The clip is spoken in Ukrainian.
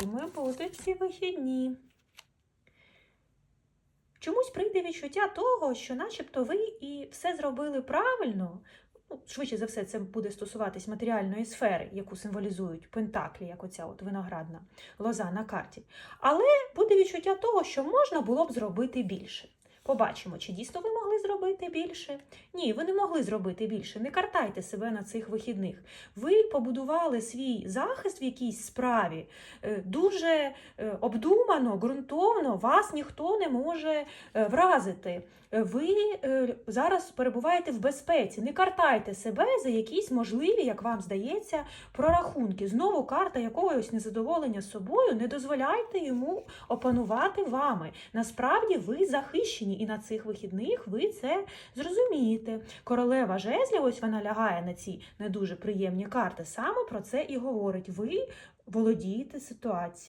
якими будуть ці вихідні. Чомусь прийде відчуття того, що начебто ви і все зробили правильно. Ну, швидше за все, це буде стосуватись матеріальної сфери, яку символізують пентаклі, як оця от виноградна лоза на карті. Але буде відчуття того, що можна було б зробити більше. Побачимо, чи дійсно ви могли зробити більше. Ні, ви не могли зробити більше. Не картайте себе на цих вихідних. Ви побудували свій захист в якійсь справі е, дуже е, обдумано, ґрунтовно, вас ніхто не може е, вразити. Ви зараз перебуваєте в безпеці. Не картайте себе за якісь можливі, як вам здається, прорахунки. Знову карта якогось незадоволення собою. Не дозволяйте йому опанувати вами. Насправді ви захищені, і на цих вихідних ви це зрозумієте. Королева жезлів, ось вона лягає на ці не дуже приємні карти. Саме про це і говорить. Ви володієте ситуацією.